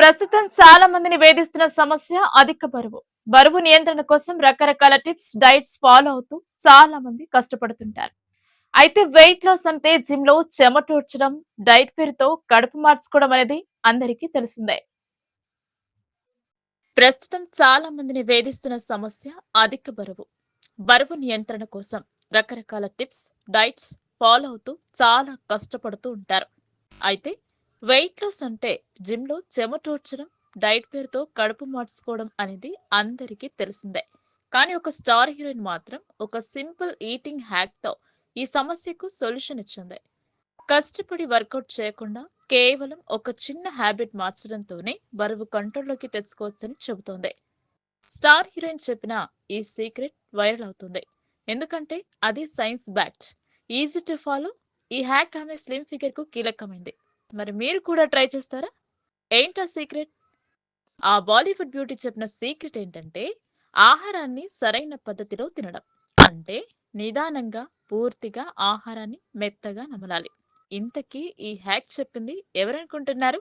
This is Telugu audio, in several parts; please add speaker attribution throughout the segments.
Speaker 1: ప్రస్తుతం చాలా మందిని వేధిస్తున్న సమస్య అధిక బరువు. బరువు నియంత్రణ కోసం రకరకాల టిప్స్ డైట్స్ ఫాలో అవుతూ చాలా మంది కష్టపడుతుంటారు. అయితే వెయిట్ లాస్ అంటే జిమ్లో చెమటూడ్చడం డైట్ పేరుతో కడుపు మార్చుకోవడం అనేది అందరికీ తెలిసిందే. ప్రస్తుతం చాలా మందిని వేధిస్తున్న సమస్య అధిక బరువు. బరువు నియంత్రణ కోసం రకరకాల టిప్స్ డైట్స్ ఫాలో అవుతూ చాలా కష్టపడుతూ ఉంటారు. అయితే వెయిట్ లాస్ అంటే జిమ్లో చెమటూర్చడం డైట్ పేరుతో కడుపు మార్చుకోవడం అనేది అందరికీ తెలిసిందే. కానీ ఒక స్టార్ హీరోయిన్ మాత్రం ఒక సింపుల్ ఈటింగ్ హ్యాక్తో ఈ సమస్యకు సొల్యూషన్ ఇచ్చింది. కష్టపడి వర్కౌట్ చేయకుండా కేవలం ఒక చిన్న హ్యాబిట్ మార్చడంతోనే బరువు కంట్రోల్లోకి తెచ్చుకోవచ్చని చెబుతోంది. స్టార్ హీరోయిన్ చెప్పిన ఈ సీక్రెట్ వైరల్ అవుతుంది. ఎందుకంటే అది science backed easy to follow ఈ హ్యాక్ ఆమె స్లిమ్ ఫిగర్కు కీలకమైంది. మరి మీరు కూడా ట్రై చేస్తారా? ఏంటా సీక్రెట్? ఆ బాలీవుడ్ బ్యూటీ చెప్పిన సీక్రెట్ ఏంటంటే ఆహారాన్ని సరైన పద్ధతిలో తినడం. అంటే నిదానంగా పూర్తిగా ఆహారాన్ని మెత్తగా నమలాలి. ఇంతకీ ఈ హ్యాక్ చెప్పింది ఎవరనుకుంటున్నారు?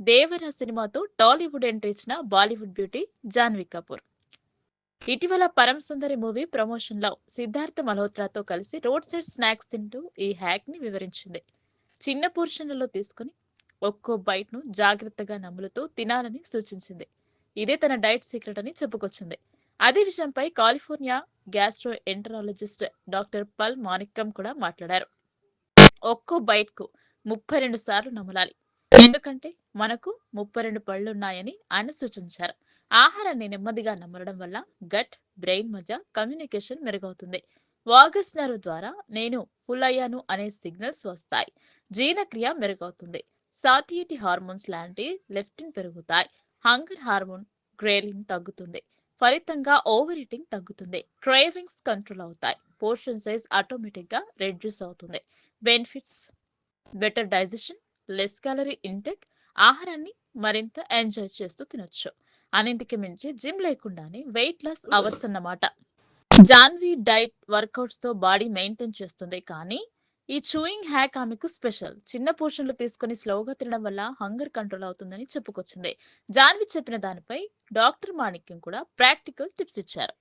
Speaker 1: దేవరా సినిమాతో టాలీవుడ్ ఎంట్రీ ఇచ్చిన బాలీవుడ్ బ్యూటీ జాన్వీ కపూర్. ఇటీవల పరమ సుందరి మూవీ ప్రమోషన్లో సిద్ధార్థ మల్హోత్రాతో కలిసి రోడ్ సైడ్ స్నాక్స్ తింటూ ఈ హ్యాక్ని వివరించింది. చిన్న పోర్షన్లలో తీసుకుని ఒక్కో బైట్ను జాగ్రత్తగా నములుతూ తినాలని సూచించింది. ఇదే తన డైట్ సీక్రెట్ అని చెప్పుకొచ్చింది. అదే విషయంపై కాలిఫోర్నియా గ్యాస్ట్రో ఎంటరాలజిస్ట్ డాక్టర్ పల్ మానిక్కం కూడా మాట్లాడారు. ఒక్కో బైట్కు ముప్పై రెండు సార్లు నమలాలి. ఎందుకంటే మనకు ముప్పై రెండు పళ్ళున్నాయని ఆయన సూచించారు. ఆహారాన్ని నెమ్మదిగా నమలడం వల్ల గట్ బ్రెయిన్ మధ్య కమ్యూనికేషన్ మెరుగవుతుంది. వాగస్ నర్వ్ ద్వారా నేను ఫుల్ అయ్యాను అనే సిగ్నల్స్ వస్తాయి. జీర్ణక్రియ మెరుగవుతుంది. సాటియటి హార్మోన్స్ లాంటి లెఫ్టిన్ పెరుగుతాయి. హంగర్ హార్మోన్ గ్రేలిన్ తగ్గుతుంది. ఫలితంగా ఓవర్ ఈటింగ్ తగ్గుతుంది. క్రేవింగ్స్ కంట్రోల్ అవుతాయి. పోర్షన్ సైజ్ ఆటోమేటిక్గా రెడ్యూస్ అవుతుంది. Benefits better digestion less calorie intake ఆహారాన్ని మరింత ఎంజాయ్ చేస్తూ తినొచ్చు. అన్నింటికి మించి జిమ్ లేకుండానే వెయిట్ లాస్ అవ్వచ్చన్నమాట. జాన్వీ డైట్ వర్కౌట్స్తో బాడీ మెయింటైన్ చేస్తుంది కానీ ఈ చూయింగ్ హ్యాక్ ఆమెకు స్పెషల్. చిన్న పోర్షన్లు తీసుకొని స్లోగా తినడం వల్ల హంగర్ కంట్రోల్ అవుతుందని చెప్పుకొచ్చింది. జాన్వి చెప్పిన దానిపై డాక్టర్ మాణిక్యం కూడా ప్రాక్టికల్ టిప్స్ ఇచ్చారు.